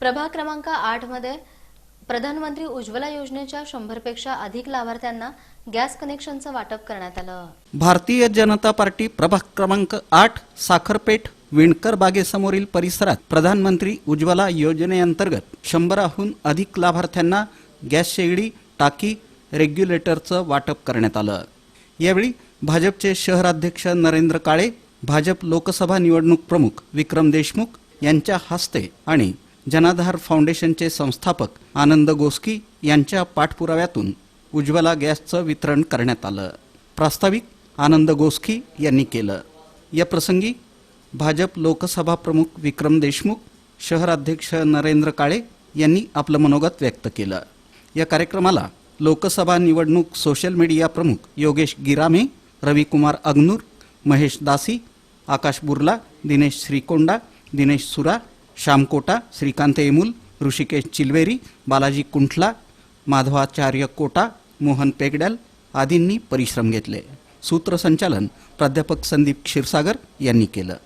प्रभाग क्रमांक आठमध्ये प्रधानमंत्री उज्ज्वला योजनेच्या शंभरपेक्षा अधिक लाभार्थ्यांना गॅस कनेक्शनचं वाटप करण्यात आलं. भारतीय जनता पार्टी प्रभाग क्रमांक आठ साखरपेठ विणकर बागेसमोरील परिसरात प्रधानमंत्री उज्ज्वला योजनेअंतर्गत शंभराहून अधिक लाभार्थ्यांना गॅस शेगडी टाकी रेग्युलेटरचं वाटप करण्यात आलं. यावेळी भाजपचे शहराध्यक्ष नरेंद्र काळे भाजप लोकसभा निवडणूक प्रमुख विक्रम देशमुख यांच्या हस्ते आणि जनाधार फाउंडेशनचे संस्थापक आनंद गोस्की यांच्या पाठपुराव्यातून उज्ज्वला गॅसचं वितरण करण्यात आलं. प्रास्ताविक आनंद गोस्की यांनी केलं. या प्रसंगी भाजप लोकसभा प्रमुख विक्रम देशमुख शहराध्यक्ष नरेंद्र काळे यांनी आपलं मनोगत व्यक्त केलं. या कार्यक्रमाला लोकसभा निवडणूक सोशल मीडिया प्रमुख योगेश गिरामे रविकुमार अग्नूर महेश दासी आकाश बुर्ला दिनेश श्रीकोंडा दिनेश सुरा श्याम कोटा श्रीकांत येमूल ऋषिकेश चिलवेरी बालाजी कुंठला माधवाचार्य कोटा मोहन पेगड्याल आदींनी परिश्रम घेतले. सूत्रसंचालन प्राध्यापक संदीप क्षीरसागर यांनी केलं.